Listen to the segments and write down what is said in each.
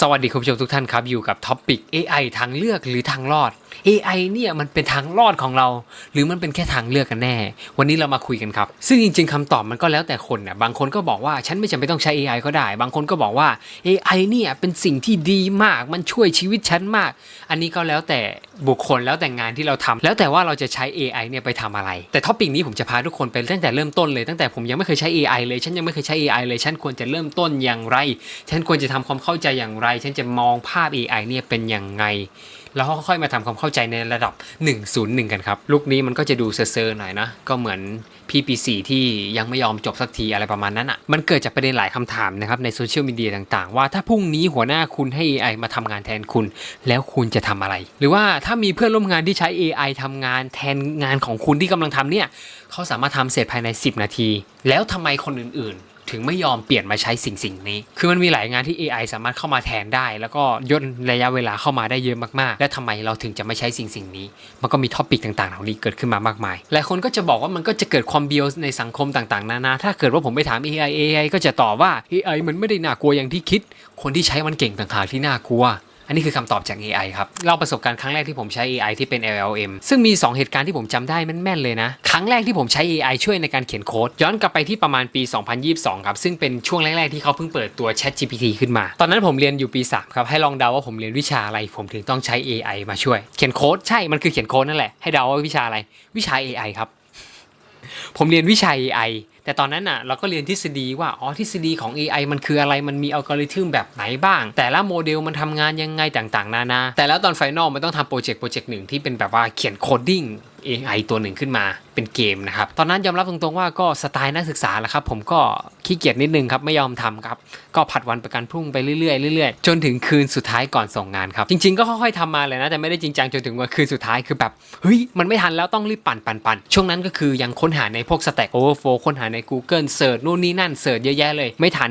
สวัสดีคุณผู้ชมทุกท่านครับ อยู่กับท็อปปิก AI ทางเลือกหรือทางรอด AI เนี่ยมันเป็นทางรอดของเรา หรือมันเป็นแค่ทางเลือกกันแน่ วันนี้เรามาคุยกันครับ ซึ่งจริง ๆคำตอบมันก็แล้วแต่คนนะบางคนก็บอกว่าฉันไม่จำเป็นต้องใช้ AI ก็ได้ บางคนก็บอกว่า AI เนี่ยเป็นสิ่งที่ดีมากมันช่วยชีวิตฉันมาก อันนี้ก็แล้วแต่บุคคลแล้วแต่งานที่เราทำแล้วแต่ว่าเราจะใช้ AI เนี่ยไปทำอะไร แต่ท็อปิกนี้ผมจะพาทุกคนไปตั้งแต่เริ่มต้นเลยตั้งแต่ผมยังไม่เคยใช้ AI เลย ฉันยังไม่เคยใช้ AI เลย ฉันควรจะเริ่มต้นอย่างไร ฉันควรจะทำความเข้าใจอย่างไร ฉันจะมองภาพ AI เนี่ยเป็นยังไง แล้วค่อยๆมาทำความเข้าใจในระดับ 101 กันครับ ลุกนี้มันก็จะดูเซอร์ๆหน่อยนะ ก็เหมือนพี่ปีสี่ที่ยังไม่ยอมจบสักทีอะไรประมาณนั้นอะ่ะ มันเกิดจากประเด็นหลายคำถามนะครับในโซเชียลมีเดียต่างๆ ว่าถ้าพรุ่งนี้หัวหน้าคุณให้ AI มาทำงานแทนคุณ แล้วคุณจะทำอะไร หรือว่าถ้ามีเพื่อนร่วมงานที่ใช้ AI ทำงานแทนงานของคุณที่กำลังทำเนี่ยเขาสามารถทำเสร็จภายใน 10 นาที แล้วทำไมคนอื่นๆ ถึงไม่ยอมเปลี่ยนมาใช้สิ่งสิ่งนี้ คือมันมีหลายงานที่ AI สามารถเข้ามาแทนได้ แล้วก็ย่นระยะเวลาเข้ามาได้เยอะมากๆ และทำไมเราถึงจะไม่ใช้สิ่งสิ่งนี้ มันก็มีท็อปิกต่างๆเหล่านี้เกิดขึ้นมามากมาย หลายคนก็จะบอกว่ามันก็จะเกิดความเบียวในสังคมต่างๆ นานา ถ้าเกิดว่าผมไปถาม AI AI ก็จะตอบว่า AI มันไม่ได้น่ากลัวอย่างที่คิด คนที่ใช้มันเก่งต่างหากที่น่ากลัว อันนี้คือคำตอบจาก AI ครับเล่าประสบการณ์ครั้งแรกที่ผมใช้ AI ที่เป็น LLM ซึ่งมี 2 เหตุการณ์ที่ผมจำได้แม่นๆเลยนะ ครั้งแรกที่ผมใช้ AI ช่วยในการเขียนโค้ดย้อนกลับไปที่ประมาณปี 2022 ครับ ซึ่งเป็นช่วงแรกๆที่เขาเพิ่งเปิดตัว ChatGPT ขึ้นมา ตอนนั้นผมเรียนอยู่ปี 3 ครับ ให้ลองเดาว่าผมเรียนวิชาอะไร ผมถึงต้องใช้ AI มาช่วย เขียนโค้ดใช่ มันคือเขียนโค้ดนั่นแหละให้เดาว่าวิชาอะไร วิชา AI ครับผมเรียนวิชา AI แต่ตอนนั้นอะเราก็เรียนทฤษฎีว่าอ๋อทฤษฎีของ AI มันคืออะไรมันมีอัลกอริทึมแบบไหนบ้าง แต่ละโมเดลมันทำงานยังไงต่างๆ นานา แต่แล้วตอนไฟนอลมันต้องทำโปรเจกต์โปรเจกต์หนึ่งที่เป็นแบบว่าเขียนโคดดิ้ง AI ตัวหนึ่งขึ้นมาเป็นเกมนะครับ ตอนนั้นยอมรับตรงๆว่าก็สไตล์นักศึกษาแหละครับ ผมก็ขี้เกียจนิดนึงครับไม่ยอมทำครับ ก็ผัดวันประกันพรุ่งไปเรื่อยๆเรื่อยๆ จนถึงคืนสุดท้ายก่อนส่งงานครับ จริงๆก็ค่อยๆทำมาเลยนะ แต่ไม่ได้จริงจังจนถึงวันคืนสุดท้ายคือแบบเฮ้ยมันไม่ทันแล้วต้องรีบปั่นปั่นปั่นช่วงนั้นก็คือยังค้นหาในพวก Stack Overflow ค้นหาใน Google เสิร์ชนู่นนี่นั่นเสิร์ชเยอะแยะเลย ไม่ทัน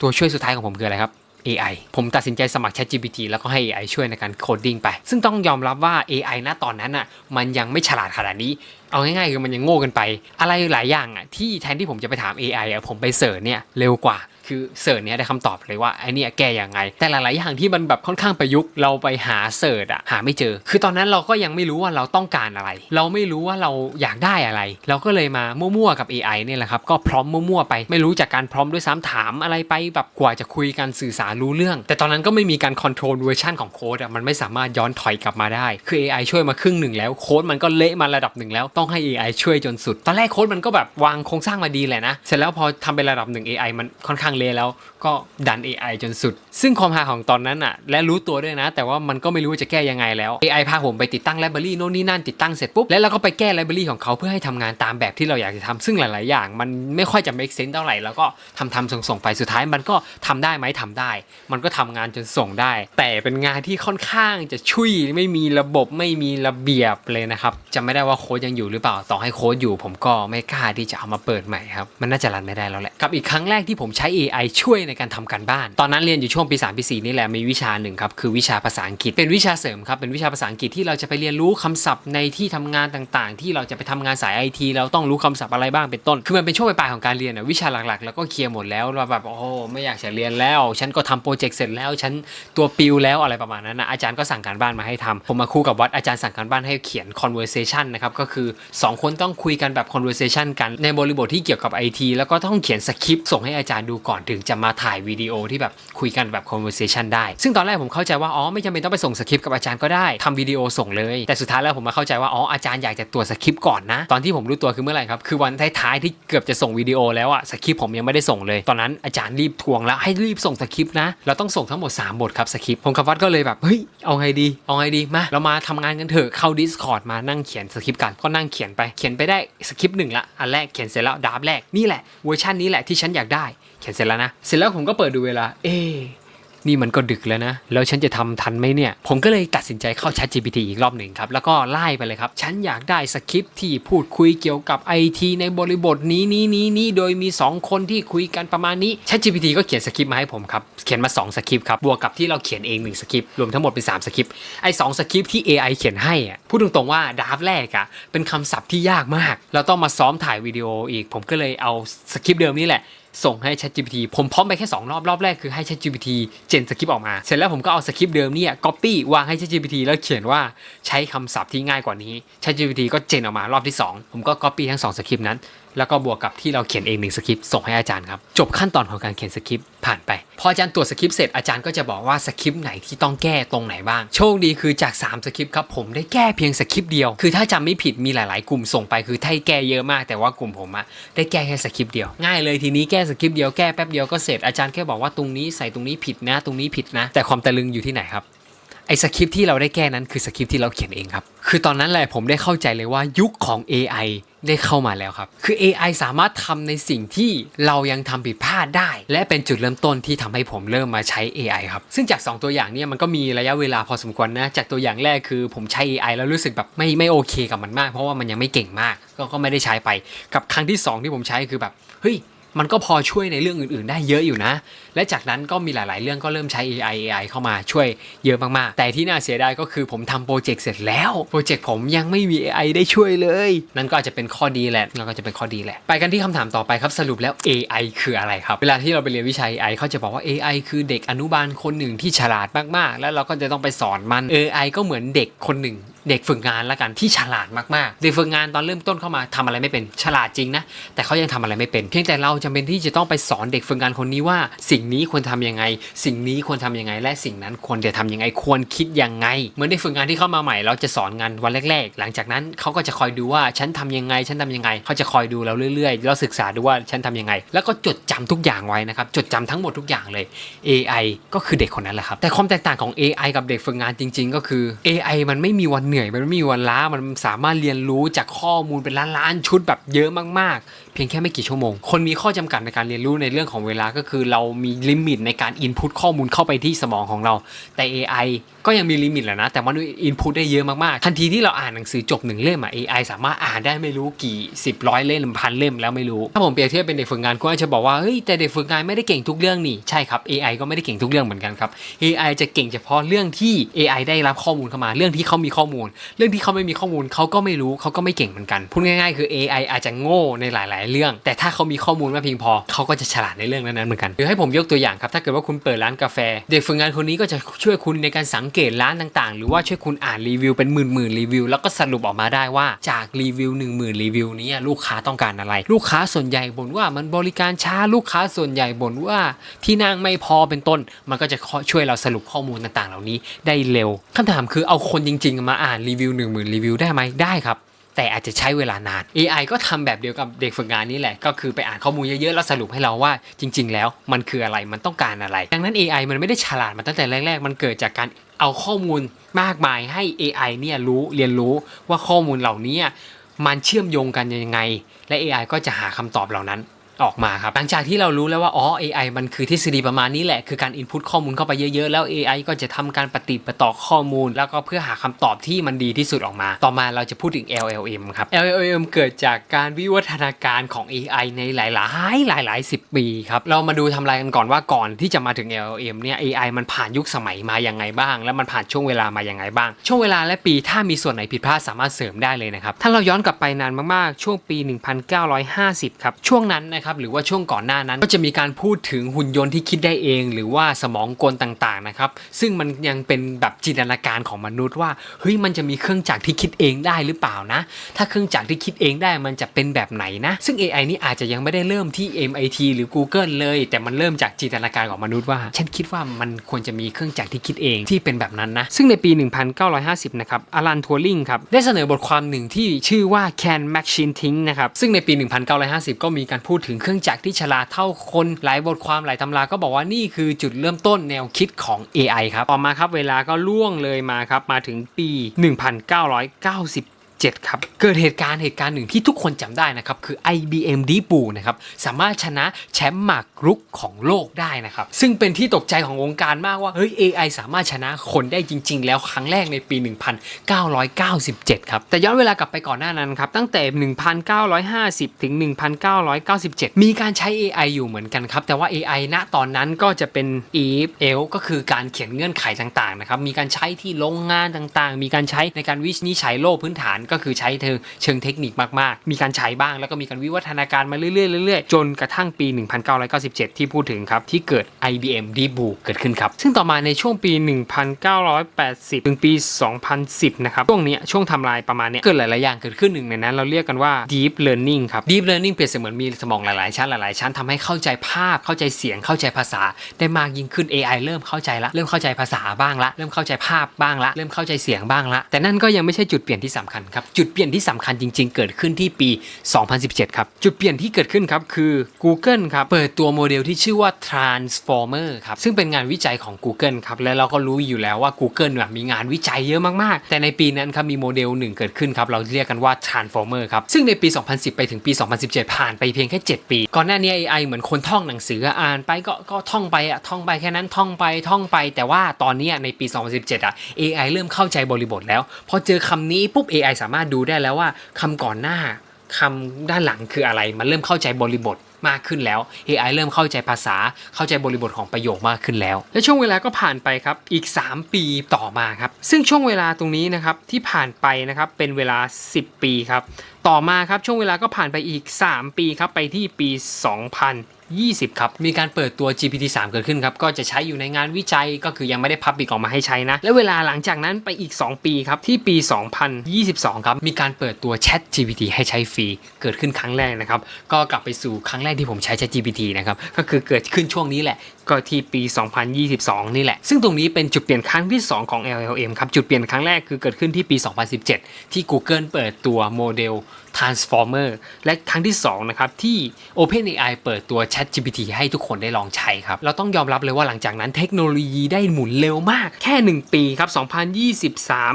ตัวช่วยสุดท้ายของผมคืออะไรครับ AI ผมตัดสินใจสมัคร ChatGPT แล้วก็ให้ AI ช่วยในการโคดดิ้งไป ซึ่งต้องยอมรับว่า AI ณตอนนั้นอะมันยังไม่ฉลาดขนาดนี้เอาง่ายๆคือมันยังโง่กันไป อะไรหลายอย่างอะที่แทนที่ผมจะไปถาม AI อะผมไปเสิร์ชเนี่ยเร็วกว่า คือเสิร์ชเนี่ยได้คำตอบเลยว่าไอเนี่ยแก้ยังไง แต่หลาย ๆ อย่างที่มันแบบค่อนข้างประยุกต์เราไปหาเสิร์ชอะหาไม่เจอ คือตอนนั้นเราก็ยังไม่รู้ว่าเราต้องการอะไร เราไม่รู้ว่าเราอยากได้อะไร เราก็เลยมามั่ว ๆ กับ AI เนี่ยแหละครับก็พร้อมมั่ว ๆ ไปไม่รู้จากการพร้อมด้วยซ้ำถามอะไรไปแบบกว่าจะคุยกันสื่อสารรู้เรื่อง แต่ตอนนั้นก็ไม่มีการคอนโทรลเวอร์ชันของโค้ดอะมันไม่สามารถย้อนถอยกลับมาได้ คือ AI ช่วยมาครึ่งหนึ่งแล้วโค้ดมันก็เละมาระดับหนึ่งแล้วต้องให้ AI ช่วยจนสุด ตอนแรกโค้ดมันก็แบบวางโครงสร้างมาดีแหละนะเสร็จแล้วพอทำเป็นระดับหนึ่ง AI มันค่อนข้างเละแล้วก็ดัน AI จนสุด ซึ่งความหาของตอนนั้นอะและรู้ตัวด้วยนะ แต่ว่ามันก็ไม่รู้ว่าจะแก้ยังไงแล้ว AI พาผมไปติดตั้งไลบรารีโน่นนี่นั่นติดตั้งเสร็จปุ๊บแล้วเราก็ไปแก้ไลบรารีของเขาเพื่อให้ทำงานตามแบบที่เราอยากจะทำซึ่งหลาย ๆ อย่าง มันไม่ค่อยจะ make sense เท่าไหร่แล้วก็ทำทำส่งส่งไปสุดท้ายมันก็ทำได้ไหมทำได้ มันก็ทำงานจนส่งได้ แต่เป็นงานที่ค่อนข้างจะชุยไม่มีระบบไม่มีระเบียบเลยนะครับจะไม่ได้ว่าโค้ดยังอยู่หรือเปล่าต่อให้โค้ดอยู่ ผมก็ไม่กล้าที่จะเอามาเปิดใหม่ครับมันน่าจะรันไม่ได้แล้วแหละกับอีกครั้งแรกที่ผมใช้ AI ช่วยในการทำการบ้าน ตอนนั้นเรียนอยู่ช่วงปี3ปี4นี่แหละมีวิชาหนึ่งครับคือวิชาภาษาอังกฤษ เป็นวิชาเสริมครับเป็นวิชาภาษาอังกฤษที่เราจะไปเรียนรู้คำศัพท์ในที่ทำงานต่างๆ ที่เราจะไปทำงานสายไอทีเราต้องรู้คำศัพท์อะไรบ้างเป็นต้น คือมันเป็นช่วงปลายๆของการเรียนวิชาหลักๆ แล้วก็เคลียร์หมดแล้วเราแบบโอ้ไม่อยากจะเรียนแล้ว ฉันก็ทำโปรเจกต์เสร็จแล้วฉันตัวปิวแล้วอะไรประมาณนั้นนะอาจารย์ก็สั่งการบ้านมาให้ทำผมมาคู่กับวัดอาจารย์สั่งการบ้านให้เขียน conversation นะครับก็คือสองคนต้องคุยกันแบบ conversation กันในบริบทที่เกี่ยวกับ IT แล้วก็ต้องเขียนสคริปต์ส่งให้อาจารย์ดูก่อนถึงจะมาถ่ายวิดีโอที่แบบคุยกันแบบ conversation ได้ ซึ่งตอนแรกผมเข้าใจว่าอ๋อไม่จำเป็นต้องไปส่งสคริปต์กับอาจารย์ก็ได้ทำวิดีโอส่งเลย แต่สุดท้ายแล้วผมมาเข้าใจว่าอ๋ออาจารย์อยากจะตรวจสคริปต์ก่อนนะตอนที่ผมรู้ตัวคือเมื่อไหร่ครับคือวันท้ายๆที่เกือบจะส่งวิดีโอแล้วอะสคริปต์ผมยังไม่ได้ส่งเลย ตอนนั้นอาจารย์รีบทวงแล้วให้รีบส่งสคริปต์นะเราต้องส่งทั้งหมดสามบทครับสคริปต์ผมกับวัดก็เลยแบบเฮ้ยเอาไงดีเอาไงดีมาเรามาทำงานกันเถอะเข้า Discord มานั่งเขียนสคริปต์กันก็นั่งเขียนไปเขียนไปได้สคริปต์หนึ่งละอันแรกเขียนเสร็จแล้วดราฟแรกนี่แหละเวอร์ชันนี้แหละที่ฉันอยากได้ เขียนเสร็จแล้วนะ เสร็จแล้วผมก็เปิดดูเวลา เอ๊นี่มันก็ดึกแล้วนะ แล้วฉันจะทำทันไหมเนี่ย ผมก็เลยตัดสินใจเข้า Chat GPT อีกรอบหนึ่งครับ แล้วก็ไล่ไปเลยครับ ฉันอยากได้สคริปที่พูดคุยเกี่ยวกับ IT ในบริบทนี้นี้นี้นี้โดยมี 2 คนที่คุยกันประมาณนี้ Chat GPT ก็เขียนสคริปต์มาให้ผมครับ เขียนมา 2 สคริปต์ครับ บวกกับที่เราเขียนเอง 1 สคริปต์รวมทั้งหมดเป็น 3 สคริปต์ไอ้สสคริปต์ที่ AI เขียนให้อะพูดตรงๆว่าดราฟแรกอะเป็นคำศัพท์ที่ยากมาก เราต้องมาซ้อมถ่ายวิดีโออีก ผมก็เลยเอาสคริปเดิมนี่แหละ ส่งให้ ChatGPT ผมพร้อมไปแค่ 2 รอบรอบแรกคือให้ ChatGPT เจนสคริปต์ออกมา เสร็จแล้วผมก็เอาสคริปต์เดิมเนี่ย copy วางให้ ChatGPT แล้วเขียนว่าใช้คำศัพท์ที่ง่ายกว่านี้ ChatGPT ก็เจนออกมารอบที่ 2 ผมก็ copy ทั้ง 2 สคริปต์นั้น แล้วก็บวกกับที่เราเขียนเองหนึ่งสคริปต์ส่งให้อาจารย์ครับ จบขั้นตอนของการเขียนสคริปต์ผ่านไป พออาจารย์ตรวจสคริปต์เสร็จอาจารย์ก็จะบอกว่าสคริปต์ไหนที่ต้องแก้ตรงไหนบ้าง โชคดีคือจาก 3 สคริปต์ครับผมได้แก้เพียงสคริปต์เดียว คือถ้าจำไม่ผิดมีหลาย ๆ กลุ่มส่งไปคือถ้าให้แก้เยอะมากแต่ว่ากลุ่มผมอะได้แก้แค่สคริปต์เดียว ง่ายเลยทีนี้แก้สคริปต์เดียวแก้แป๊บเดียวก็เสร็จอาจารย์แค่บอกว่าตรงนี้ใส่ตรงนี้ผิดนะ ตรงนี้ผิดนะ แต่ความตะลึงอยู่ที่ไหนครับ ไอ้สคริปที่เราได้แก้นั้นคือสคริปที่เราเขียนเองครับ คือตอนนั้นแหละผมได้เข้าใจเลยว่ายุคของ AI ได้เข้ามาแล้วครับ คือ AI สามารถทำในสิ่งที่เรายังทำผิดพลาดได้ และเป็นจุดเริ่มต้นที่ทำให้ผมเริ่มมาใช้ AI ครับ ซึ่งจาก 2 ตัวอย่างเนี่ยมันก็มีระยะเวลาพอสมควรนะ จากตัวอย่างแรกคือผมใช้ AI แล้วรู้สึกแบบไม่ไม่โอเคกับมันมาก เพราะว่ามันยังไม่เก่งมาก ก็ก็ไม่ได้ใช้ไป กับครั้งที่ 2 ที่ผมใช้คือแบบเฮ้ย มันก็พอช่วยในเรื่องอื่นๆ ได้เยอะอยู่นะ และจากนั้นก็มีหลายๆ เรื่องก็เริ่มใช้ AI AI เข้ามาช่วยเยอะมาก ๆ แต่ที่น่าเสียดายก็คือผมทำโปรเจกต์เสร็จแล้วโปรเจกต์ผมยังไม่มี AI ได้ช่วยเลย นั่นก็อาจจะเป็นข้อดีแหละนั่นก็จะเป็นข้อดีแหละ ไปกันที่คำถามต่อไปครับสรุปแล้ว AI คืออะไรครับ เวลาที่เราไปเรียนวิชา AI เขาจะบอกว่า AI คือเด็กอนุบาลคนหนึ่งที่ฉลาดมากๆ แล้วเราก็จะต้องไปสอนมัน AI ก็เหมือนเด็กคนหนึ่ง เด็กฝึกงานละกันที่ฉลาดมากๆ เด็กฝึกงานตอนเริ่มต้นเข้ามาทำอะไรไม่เป็นฉลาดจริงนะ แต่เขายังทำอะไรไม่เป็น เพียงแต่เราจำเป็นที่จะต้องไปสอนเด็กฝึกงานคนนี้ว่า สิ่งนี้ควรทำยังไง สิ่งนี้ควรทำยังไง และสิ่งนั้นควรจะทำยังไงควรคิดยังไง เหมือนเด็กฝึกงานที่เข้ามาใหม่ เราจะสอนงานวันแรก ๆ หลังจากนั้นเขาก็จะคอยดูว่าฉันทำยังไง ฉันทำยังไง เขาจะคอยดูเราเรื่อยๆแล้วศึกษาดูว่าฉันทำยังไง แล้วก็จดจำทุกอย่างไว้นะครับจดจำทั้งหมดทุกอย่างเลย AI ก็คือเด็กคนนั้นแหละครับแต่ความแตกต่างของ AI กับเด็กฝึกงานจริง ๆ ก็คือ AI มันไม่มีวันเหนื่อยมันไม่มีวันล้ามันสามารถเรียนรู้จากข้อมูลเป็นล้านๆชุดแบบเยอะมากๆเพียงแค่ไม่กี่ชั่วโมง คนมีข้อจำกัดในการเรียนรู้ในเรื่องของเวลาก็คือเรามีลิมิตในการอินพุตข้อมูลเข้าไปที่สมองของเรา แต่ AI ก็ยังมีลิมิตแหละนะ แต่มันอินพุตได้เยอะมาก ๆ ทันทีที่เราอ่านหนังสือจบหนึ่งเล่มอะ AI สามารถอ่านได้ไม่รู้กี่สิบร้อยเล่มพันเล่มแล้วไม่รู้ ถ้าผมเปรียบเทียบเป็นเด็กฝึกงานก็อาจจะบอกว่า เฮ้ย แต่เด็กฝึกงานไม่ได้เก่งทุกเรื่องนี่ ใช่ครับ AI ก็ไม่ได้เก่งทุกเรื่องเหมือนกันครับ AI จะเก่งเฉพาะเรื่องที่ AI ได้รับข้อมูลเข้ามา เรื่องที่เขามีข้อมูล เรื่องที่เขาไม่มีข้อมูลเขาก็ไม่รู้เขาก็ไม่เก่งเหมือนกัน พูดง่าย ๆ คือ AI อาจจะโง่ในหลายๆเรื่อง แต่ถ้าเขามีข้อมูลมาเพียงพอเขาก็จะฉลาดในเรื่องนั้นๆเหมือนกันหรือให้ผมยกตัวอย่างครับถ้าเกิดว่าคุณเปิดร้านกาแฟ เด็กฝึกงานคนนี้ก็จะช่วยคุณในการสังเกตร้านต่างๆ หรือว่าช่วยคุณอ่านรีวิวเป็นหมื่นๆรีวิว แล้วก็สรุปออกมาได้ว่าจากรีวิว 1 0,000 รีวิวนี้ลูกค้าต้องการอะไร ลูกค้าส่วนใหญ่บ่นว่ามันบริการช้าลูกค้าส่วนใหญ่บ่นว่าที่นั่งไม่พอเป็นต้น มันก็จะช่วยเราสรุปข้อมูลต่างๆ เหล่านี้ได้เร็วคำถามคือเอาคนจริง ๆ มาอ่านรีวิว1 0,000 รีวิวได้ไหมได้ครับ แต่อาจจะใช้เวลานาน AI ก็ทำแบบเดียวกับเด็กฝึกงานนี่แหละ ก็คือไปอ่านข้อมูลเยอะๆ แล้วสรุปให้เราว่าจริง ๆ แล้วมันคืออะไรมันต้องการอะไร ดังนั้น AI มันไม่ได้ฉลาดมาตั้งแต่แรก ๆ มันเกิดจากการเอาข้อมูลมากมายให้ AI เนี่ยรู้เรียนรู้ว่าข้อมูลเหล่านี้มันเชื่อมโยงกันยังไง และ AI ก็จะหาคำตอบเหล่านั้น ออกมาครับหลังจากที่เรารู้แล้วว่าอ๋อ AI มันคือทฤษฎีประมาณนี้แหละ คือการอินพุตข้อมูลเข้าไปเยอะๆ แล้ว AI ก็จะทำการปฏิปต่อข้อมูล แล้วก็เพื่อหาคำตอบที่มันดีที่สุดออกมา ต่อมาเราจะพูดถึง LLM ครับ LLM เกิดจากการวิวัฒนาการของ AI ในหลายๆ หลายๆ10ปีครับเรามาดูทำลายกันก่อนว่าก่อนที่จะมาถึง LLM เนี่ย AI มันผ่านยุคสมัยมายังไงบ้าง แล้วมันผ่านช่วงเวลามายังไงบ้าง ช่วงเวลาและปีถ้ามีส่วนไหนผิดพลาดสามารถเสริมได้เลยนะครับถ้าเราย้อนกลับไปนานมากๆช่วงปี 1950 ครับช่วงนั้นนะครับหรือว่าช่วงก่อนหน้านั้น ก็จะมีการพูดถึงหุ่นยนต์ที่คิดได้เอง หรือว่าสมองกลต่างๆนะครับซึ่งมันยังเป็นแบบจินตนาการของมนุษย์ว่าเฮ้ยมันจะมีเครื่องจักรที่คิดเองได้หรือเปล่านะ ถ้าเครื่องจักรที่คิดเองได้มันจะเป็นแบบไหนนะ ซึ่ง AI นี่อาจจะยังไม่ได้เริ่มที่ MIT หรือ Google เลย แต่มันเริ่มจากจินตนาการของมนุษย์ว่า ฉันคิดว่ามันควรจะมีเครื่องจักรที่คิดเองที่เป็นแบบนั้นนะ ซึ่งในปี 1950 นะครับอลันทัวริงครับ ได้เสนอบทความหนึ่งที่ชื่อว่า Can Machine Think นะครับ ซึ่งในปี 1950 ก็มีการพูดถึงเครื่องจักรที่ฉลาดเท่าคนหลายบทความหลายตำราก็บอกว่านี่คือจุดเริ่มต้นแนวคิดของ AI ครับต่อมาครับเวลาก็ล่วงเลยมาครับมาถึงปี 1990 7 ครับ เกิดเหตุการณ์เหตุการณ์หนึ่งที่ทุกคนจำได้นะครับ คือ IBM Deep Blue นะครับ สามารถชนะแชมป์หมากรุกของโลกได้นะครับ ซึ่งเป็นที่ตกใจของวงการมากว่า เฮ้ย AI สามารถชนะคนได้จริง ๆ แล้วครั้งแรกในปี 1997 ครับ แต่ย้อนเวลากลับไปก่อนหน้านั้นครับ ตั้งแต่ 1950 ถึง 1997 มีการใช้ AI อยู่เหมือนกันครับ แต่ว่า AI ณตอนนั้นก็จะเป็น if else ก็คือการเขียนเงื่อนไขต่างๆนะครับ มีการใช้ที่โรงงานต่างๆ มีการใช้ในการวินิจฉัยโลกพื้นฐานก็คือใช้เธอเชิงเทคนิคมากๆ มีการใช้บ้าง แล้วก็มีการวิวัฒนาการมาเรื่อยๆเรื่อยๆ จนกระทั่งปี 1997 ที่พูดถึงครับที่เกิด IBM Deep Blue เกิดขึ้นครับ ซึ่งต่อมาในช่วงปี 1980 ถึงปี 2010 นะครับ ช่วงเนี้ยช่วงทำลายประมาณเนี้ยเกิดหลายๆอย่างเกิดขึ้นหนึ่งในนั้น เราเรียกกันว่า Deep Learning ครับ Deep Learning เปรียบเสมือนมีสมองหลายๆ ชั้นหลายๆชั้นทำให้เข้าใจภาพเข้าใจเสียงเข้าใจภาษา ได้มากยิ่งขึ้น AI เริ่มเข้าใจละเริ่มเข้าใจภาษาบ้างละเริ่มเข้าใจภาพบ้างละเริ่มเข้าใจเสียงบ้างละแต่นั่นก็ยังไม่ใช่จุดเปลี่ยนที่สำคัญครับจุดเปลี่ยนที่สำคัญจริง ๆ เกิดขึ้นที่ปี 2017 ครับ จุดเปลี่ยนที่เกิดขึ้นครับคือ Google ครับเปิดตัวโมเดลที่ชื่อว่า Transformer ครับซึ่งเป็นงานวิจัยของ Google ครับและเราก็รู้อยู่แล้วว่า Google เนี่ยมีงานวิจัยเยอะมากๆ แต่ในปีนั้นครับมีโมเดลหนึ่งเกิดขึ้นครับเราเรียกกันว่า Transformer ครับซึ่งในปี 2010 ไปถึงปี 2017 ผ่านไปเพียงแค่ 7 ปี ก่อนหน้านี้ AI เหมือนคนท่องหนังสืออ่านไปก็ก็ท่องไปอะท่องไปแค่นั้นท่องไปท่องไป แต่ว่าตอนนี้ในปี 2017อะ AI เริ่มเข้าใจบริบทแล้วพอเจอคำนี้ปุ๊บ AI สามารถดูได้แล้วว่าคำก่อนหน้าคำด้านหลังคืออะไร มันเริ่มเข้าใจบริบทมากขึ้นแล้ว AI เริ่มเข้าใจภาษา เข้าใจบริบทของประโยคมากขึ้นแล้ว และช่วงเวลาก็ผ่านไปครับ อีก 3 ปีต่อมาครับ ซึ่งช่วงเวลาตรงนี้นะครับที่ผ่านไปนะครับเป็นเวลา 10 ปีครับ ต่อมาครับช่วงเวลาก็ผ่านไปอีก 3 ปีครับไปที่ปี 2020 ครับ มีการเปิดตัว GPT-3 เกิดขึ้นครับ ก็จะใช้อยู่ในงานวิจัยก็คือยังไม่ได้พับบิกออกมาให้ใช้นะ และเวลาหลังจากนั้นไปอีก 2 ปีครับ ที่ปี 2022 ครับ มีการเปิดตัว Chat GPT ให้ใช้ฟรี เกิดขึ้นครั้งแรกนะครับ ก็กลับไปสู่ครั้งแรกที่ผมใช้ Chat GPT นะครับ ก็คือเกิดขึ้นช่วงนี้แหละ ก็ที่ปี 2022 นี่แหละ ซึ่งตรงนี้เป็นจุดเปลี่ยนครั้งที่ 2 ของ LLM ครับ จุดเปลี่ยนครั้งแรกคือเกิดขึ้นที่ปี 2017 ที่ Google เปิดตัวโมเดล Transformer และครั้งที่2นะครับที่ OpenAI เปิดตัว ChatGPT ให้ทุกคนได้ลองใช้ครับ เราต้องยอมรับเลยว่าหลังจากนั้นเทคโนโลยีได้หมุนเร็วมาก แค่ 1 ปีครับ 2023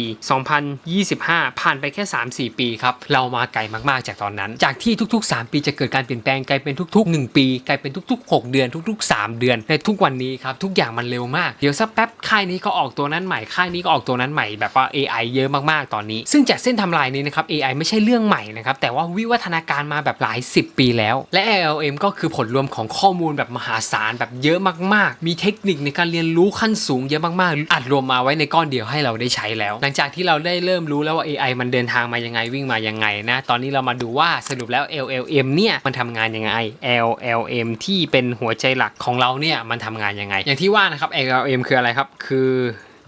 2024 2025 ผ่านไปแค่ 3-4 ปีครับ เรามาไกลมากๆจากตอนนั้น จากที่ทุก ๆ 3 ปีจะเกิดการเปลี่ยนแปลงกลายเป็นทุก ๆ 1 ปี กลายเป็นทุก ๆ 6 เดือนือนทุกๆ 3 เดือน ในทุกวันนี้ครับทุกอย่างมันเร็วมากเดี๋ยวสักแป๊บค่ายนี้ก็ออกตัวนั้นใหม่ค่ายนี้ก็ออกตัวนั้นใหม่แบบว่า AI เยอะมากๆตอนนี้ ซึ่งจากเส้นทำลายนี้นะครับ AI ไม่ใช่เรื่องใหม่นะครับแต่ว่าวิวัฒนาการมาแบบหลาย 10 ปีแล้ว และ LLM ก็คือผลรวมของข้อมูลแบบมหาศาลแบบเยอะมากๆ มีเทคนิคในการเรียนรู้ขั้นสูงเยอะมากๆอัดรวมมาไว้ในก้อนเดียวให้เราได้ใช้แล้ว หลังจากที่เราได้เริ่มรู้แล้วว่า AI มันเดินทางมายังไงวิ่งมายังไงนะตอนนี้เรามาดูว่าสรุปแล้ว LLM เนี่ยมันทำงานยังไง LLM ที่เป็นหัวใจหลักของเราเนี่ยมันทำงานยังไง อย่างที่ว่านะครับ LLM คืออะไรครับ คือ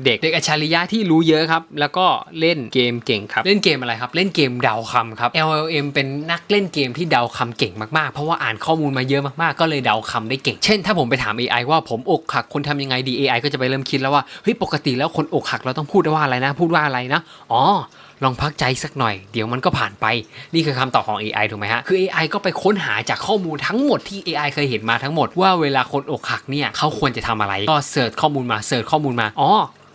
เด็กเด็กอัจฉริยะที่รู้เยอะครับ แล้วก็เล่นเกมเก่งครับ เล่นเกมอะไรครับ เล่นเกมเดาคำครับ LLM เป็นนักเล่นเกมที่เดาคำเก่งมากๆ เพราะว่าอ่านข้อมูลมาเยอะมากๆ ก็เลยเดาคำได้เก่ง เช่น ถ้าผมไปถาม AI ว่าผมอกหักคนทำยังไงดี AI ก็จะไปเริ่มคิดแล้วว่า เฮ้ย ปกติแล้วคนอกหักเราต้องพูดว่าอะไรนะ พูดว่าอะไรนะ อ๋อ ลองพักใจสักหน่อย เดี๋ยวมันก็ผ่านไป นี่คือคำตอบของ AI ถูกไหมฮะ คือ AI ก็ไปค้นหาจากข้อมูลทั้งหมดที่ AI เคยเห็นมาทั้งหมดว่าเวลาคนอกหักเนี่ยเขาควรจะทำอะไร ก็เสิร์ชข้อมูลมา เสิร์ชข้อมูลมา อ๋อ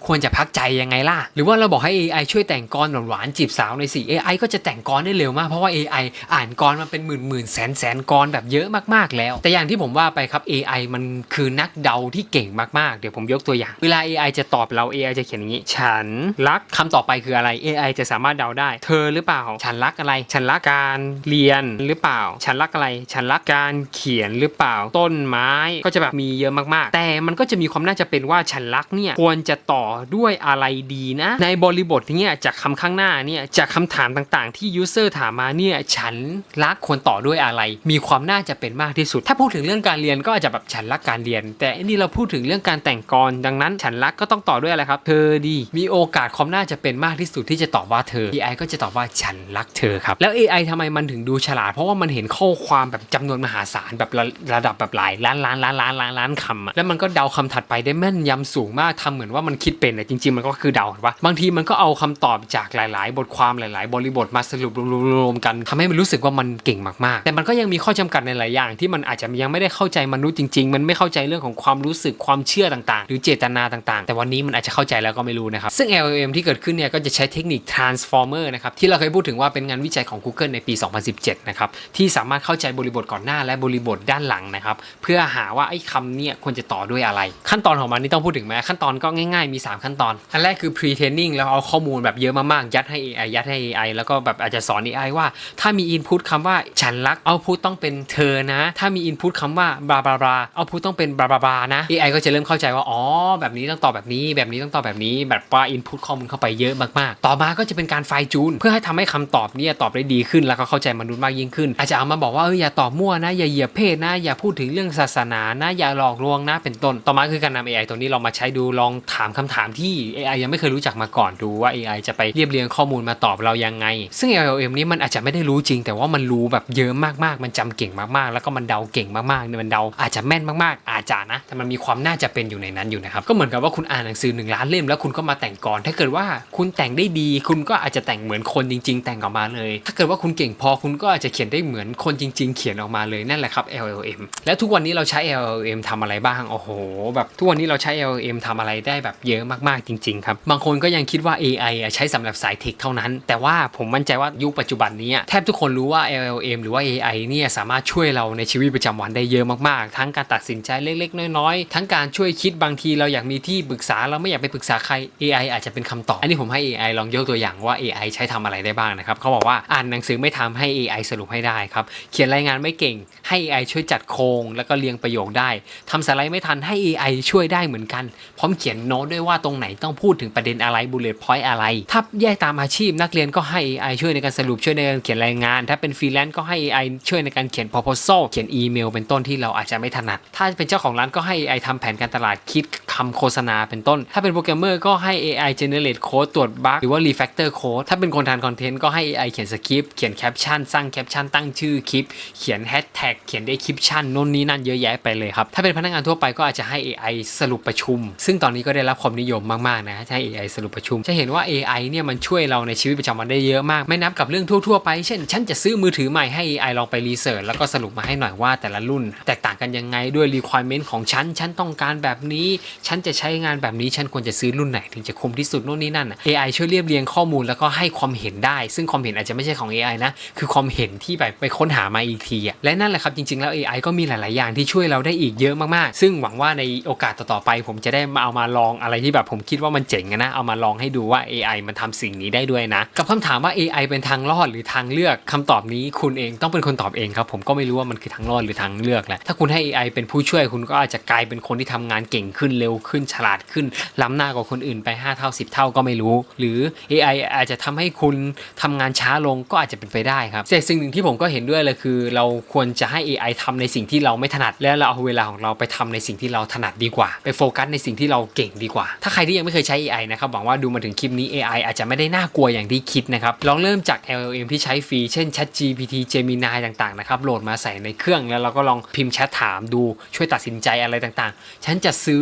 ควรจะพักใจยังไงล่ะ หรือว่าเราบอกให้ AI ช่วยแต่งกรหวานๆจีบสาวในอยสิ AI ก็จะแต่งกรได้เร็วมากเพราะว่า AI อ่านกรมาเป็นหมื่นหมื่นแสนแสนกรแบบเยอะมากๆแล้ว แต่อย่างที่ผมว่าไปครับ AI มันคือนักเดาที่เก่งมากๆ เดี๋ยวผมยกตัวอย่าง เวลา AI จะตอบเรา AI จะเขียนอย่างนี้ ฉันรักคำต่อไปคืออะไร AI จะสามารถเดาได้ เธอหรือเปล่า ฉันรักอะไร ฉันรักการเรียนหรือเปล่า ฉันรักอะไร ฉันรักการเขียนหรือเปล่า ต้นไม้ก็จะแบบมีเยอะมากๆ แต่มันก็จะมีความน่าจะเป็นว่าฉันรักเนี่ยควรจะต่อด้วยอะไรดีนะ ในบริบทเนี่ยจากคำข้างหน้าเนี่ยจากคำถามต่างๆ ที่ยูเซอร์ถามมาเนี่ยฉันรักควรต่อด้วยอะไร มีความน่าจะเป็นมากที่สุด ถ้าพูดถึงเรื่องการเรียนก็อาจจะแบบฉันรักการเรียน แต่อันนี้เราพูดถึงเรื่องการแต่งกรดังนั้น ฉันรักก็ต้องต่อด้วยอะไรครับ เธอดี มีโอกาสความน่าจะเป็นมากที่สุดที่จะตอบว่าเธอ AI ก็จะตอบว่าฉันรักเธอครับ แล้ว AI ทำไมมันถึงดูฉลาด เพราะว่ามันเห็นข้อความแบบจำนวนมหาศาลแบบระระดับแบบหลายล้านล้านล้านล้านล้านล้านคำแล้วมันก็เดาคำถัดไปได้แม่นยำสูงมากทำเหมือนว่ามันคิดเป็นแต่จริง ๆ มันก็คือเดาถูกปะบางทีมันก็เอาคำตอบจากหลาย ๆ บทความหลาย ๆ บริบทมาสรุปรวมๆกันทำให้มันรู้สึกว่ามันเก่งมากๆ แต่มันก็ยังมีข้อจำกัดในหลายอย่าง ที่มันอาจจะยังไม่ได้เข้าใจมนุษย์จริง ๆ มันไม่เข้าใจเรื่องของความรู้สึกความเชื่อต่างๆ หรือเจตนาต่างๆ แต่วันนี้มันอาจจะเข้าใจแล้วก็ไม่รู้นะครับซึ่ง LLM ที่เกิดขึ้นเนี่ยก็จะใช้เทคนิค transformer นะครับที่เราเคยพูดถึงว่าเป็นงานวิจัยของ Google ในปี 2017 นะครับที่สามารถเข้าใจบริบทก่อนหน้าและบริบทด้านหลังนะครับเพื่อหาว่าไอ้คำเนี่ยควรจะต่อด้วยอะไร ขั้นตอนของมันนี่ต้องพูดถึงไหมขั้นตอนก็ง่ายๆมี3 ขั้นตอน อันแรกคือ pre training แล้วเอาข้อมูลแบบเยอะมากๆ ยัดให้ AI ยัดให้ AI แล้วก็แบบอาจจะสอน AI ว่า ถ้ามี input คำว่าฉันรัก output ต้องเป็นเธอนะ ถ้ามี input คำว่าบลาบลาบลา output ต้องเป็นบลาบลาบลานะ AI ก็จะเริ่มเข้าใจว่า อ๋อ แบบนี้ต้องตอบแบบนี้ แบบนี้ต้องตอบแบบนี้ แบบว่า input ข้อมูลเข้าไปเยอะมากๆ ต่อมาก็จะเป็นการไฟจูน เพื่อให้ทำให้คำตอบเนี่ยตอบได้ดีขึ้น แล้วก็เข้าใจมนุษย์มากยิ่งขึ้น อาจจะเอามาบอกว่าเอออย่าตอบมั่วนะ อย่าเหยียบเพศนะ อย่าพูดถึงเรื่องศาสนานะ อย่าหลอกลวงนะ เป็นต้น ต่อมาคือการนำ AI ตัวนี้ลองมาใช้ดู ลองถามคำถามามที่ AI ยังไม่เคยรู้จักมาก่อนดูว่า AI จะไปเรียบเรียงข้อมูลมาตอบเรายังไง ซึ่ง LLM นี้มันอาจจะไม่ได้รู้จริง แต่ว่ามันรู้แบบเยอะมากๆ มันจำเก่งมากๆ แล้วก็มันเดาเก่งมากๆเนี่ยมันเดาอาจจะแม่นมากๆ อาจจะนะ แต่มันมีความน่าจะเป็นอยู่ในนั้นอยู่นะครับ ก็เหมือนกับว่าคุณอ่านหนังสือหนึ่งล้านเล่มแล้วคุณก็มาแต่งก่อน ถ้าเกิดว่าคุณแต่งได้ดี คุณก็อาจจะแต่งเหมือนคนจริง ๆ แต่งออกมาเลย ถ้าเกิดว่าคุณเก่งพอคุณก็อาจจะเขียนได้เหมือนคนจริง ๆ เขียนออกมาเลยนั่นแหละครับ LLM แล้วทุกวันนี้เราใช้ LLM ทำอะไรบ้างโอ้โหแบบทุกวันนี้เราใช้ LLM ทำอะไรได้แบบเยอะมากๆจริงๆครับ บางคนก็ยังคิดว่า AI ใช้สำหรับสายเทคเท่านั้น แต่ว่าผมมั่นใจว่ายุคปัจจุบันนี้แทบทุกคนรู้ว่า LLM หรือว่า AI เนี่ยสามารถช่วยเราในชีวิตประจำวันได้เยอะมากๆ ทั้งการตัดสินใจเล็กๆ น้อยๆ ทั้งการช่วยคิดบางทีเราอยากมีที่ปรึกษาเราไม่อยากไปปรึกษาใคร AI อาจจะเป็นคำตอบ อันนี้ผมให้ AI ลองยกตัวอย่างว่า AI ใช้ทำอะไรได้บ้างนะครับเขาบอกว่าอ่านหนังสือไม่ทำให้ AI สรุปให้ได้ครับเขียนรายงานไม่เก่งให้ AI ช่วยจัดโครง แล้วก็เรียงประโยคได้ทำสไลด์ไม่ทันให้ AI ช่วยได้เหมือนกัน พร้อมเขียนโน้ตด้วยว่าตรงไหนต้องพูดถึงประเด็นอะไรบุลเลต์พอยต์อะไร ถ้าแยกตามอาชีพนักเรียนก็ให้ AI ช่วยในการสรุปช่วยในการเขียนรายงาน ถ้าเป็นฟรีแลนซ์ก็ให้ AI ช่วยในการเขียน proposal เขียนอีเมลเป็นต้นที่เราอาจจะไม่ถนัด ถ้าเป็นเจ้าของร้านก็ให้ AI ทำแผนการตลาดคิดคำโฆษณาเป็นต้น ถ้าเป็นโปรแกรมเมอร์ก็ให้ AI generate code ตรวจบั๊กหรือว่า refactor code ถ้าเป็นคนทานคอนเทนต์ก็ให้ AI เขียนสคริปต์เขียนแคปชั่นสร้างแคปชั่นตั้งชื่อคลิป เขียนแฮชแท็กเขียน description นู่นนี่นั่นเยอะแยะไปเลยครับถ้าเป็นพนักงานทั่วไปก็อาจจะให้ AI สรุปประชุม ซึ่งตอนนี้ก็ได้รับความนิยมมากๆนะให้ AI สรุปประชุม จะเห็นว่า AI เนี่ยมันช่วยเราในชีวิตประจำวันได้เยอะมาก ไม่นับกับเรื่องทั่วๆไป เช่น ฉันจะซื้อมือถือใหม่ให้ AI ลองไปรีเสิร์ชแล้วก็สรุปมาให้หน่อยว่าแต่ละรุ่น แตกต่างกันยังไงด้วย requirement ของฉัน ฉันต้องการแบบนี้ ฉันจะใช้งานแบบนี้ ฉันควรจะซื้อรุ่นไหนถึงจะคุ้มที่สุดโน่นนี่นั่น AI ช่วยเรียบเรียงข้อมูลแล้วก็ให้ความเห็นได้ ซึ่งความเห็นอาจจะไม่ใช่ของ AI นะ คือความเห็นที่แบบไปค้นหามาอีกทีอะและนั่นแหละครับจริงๆแล้ว AI ก็มีหลาย ๆ อย่างที่ช่วยเราได้อีกเยอะมากๆ ซึ่งหวังว่าในโอกาสต่อๆไป ผมจะได้มาเอามาลองอะไรที่แบบผมคิดว่ามันเจ๋งนะเอามาลองให้ดูว่า AI มันทำสิ่งนี้ได้ด้วยนะ กับคำถามว่า AI เป็นทางรอดหรือทางเลือกคำตอบนี้คุณเองต้องเป็นคนตอบเองครับผมก็ไม่รู้ว่ามันคือทางรอดหรือทางเลือกแหละถ้าคุณให้ AI เป็นผู้ช่วยคุณก็อาจจะกลายเป็นคนที่ทำงานเก่งขึ้นเร็วขึ้นฉลาดขึ้น ล้ำหน้ากว่าคนอื่นไป 5 เท่า 10 เท่าก็ไม่รู้ หรือ AI อาจจะทำให้คุณทำงานช้าลงก็อาจจะเป็นไปได้ครับแต่สิ่งหนึ่งที่ผมก็เห็นด้วยเลยคือ เราควรจะให้ AI ทำในสิ่งที่เราไม่ถนัด และเราเอาเวลาของเราไปทำในสิ่งที่เราถนัดดีกว่า ไปโฟกัสในสิ่งที่เราเก่งดีกว่าถ้าใครที่ยังไม่เคยใช้ AI นะครับหวังว่าดูมาถึงคลิปนี้ AI อาจจะไม่ได้น่ากลัวอย่างที่คิดนะครับลองเริ่มจาก LLM ที่ใช้ฟรีเช่น ChatGPT Gemini ต่างๆนะครับโหลดมาใส่ในเครื่องแล้วเราก็ลองพิมพ์แชทถามดูช่วยตัดสินใจอะไรต่างๆ ฉันจะซื้อ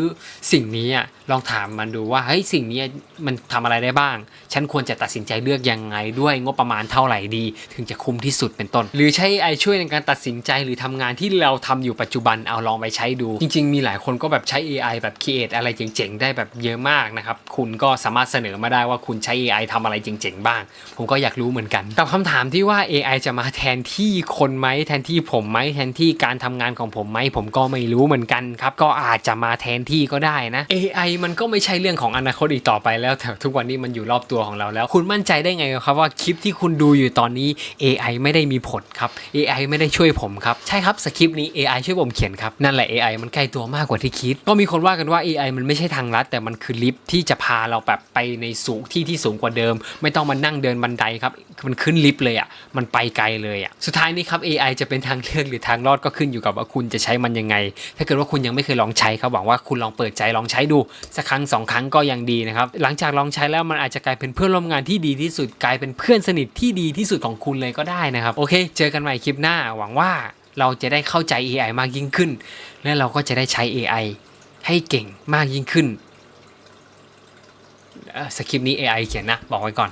สิ่งนี้อะลองถามมันดูว่าเฮ้ยสิ่งนี้มันทำอะไรได้บ้าง ฉันควรจะตัดสินใจเลือกยังไงด้วยงบประมาณเท่าไหร่ดี ถึงจะคุ้มที่สุดเป็นต้น หรือใช้ AI ช่วยในการตัดสินใจหรือทำงานที่เราทำอยู่ปัจจุบันเอาลองไปใช้ดู จริง ๆ มีหลายคนก็แบบใช้ AI แบบ create อะไรเจ๋งๆ ได้แบบเยอะมากนะครับ คุณก็สามารถเสนอมาได้ว่าคุณใช้ AI ทำอะไรเจ๋งๆบ้าง ผมก็อยากรู้เหมือนกัน กับคำถามที่ว่า AI จะมาแทนที่คนไหมแทนที่ผมไหมแทนที่การทำงานของผมไหมผมก็ไม่รู้เหมือนกันครับ ก็อาจจะมาแทนที่ก็ได้นะ AI มันก็ไม่ใช่เรื่องของอนาคตอีกต่อไปแล้ว แต่ทุกวันนี้มันอยู่รอบตัวของเราแล้ว คุณมั่นใจได้ไงครับว่าคลิปที่คุณดูอยู่ตอนนี้ AI ไม่ได้มีผลครับ AI ไม่ได้ช่วยผมครับ ใช่ครับสคริปต์นี้ AI ช่วยผมเขียนครับ นั่นแหละ AI มันใกล้ตัวมากกว่าที่คิด ก็มีคนว่ากันว่า AI มันไม่ใช่ทางลัดแต่มันคือลิฟที่จะพาเราแบบไปในสูงที่ที่สูงกว่าเดิม ไม่ต้องมานั่งเดินบันไดครับมันขึ้นลิฟต์เลยอะมันไปไกลเลยอะสุดท้ายนี้ครับ AI จะเป็นทางเลือกหรือทางรอดก็ขึ้นอยู่กับว่าคุณจะใช้มันยังไง ถ้าเกิดว่าคุณยังไม่เคยลองใช้ครับหวังว่าคุณลองเปิดใจลองใช้ดูสักครั้งสองครั้งก็ยังดีนะครับหลังจากลองใช้แล้วมันอาจจะกลายเป็นเพื่อนร่วมงานที่ดีที่สุดกลายเป็นเพื่อนสนิทที่ดีที่สุดของคุณเลยก็ได้นะครับโอเค เจอกันใหม่คลิปหน้า หวังว่าเราจะได้เข้าใจ AI มากยิ่งขึ้น และเราก็จะได้ใช้ AI ให้เก่งมากยิ่งขึ้น สคริปต์นี้ AI เขียนนะ บอกไว้ก่อน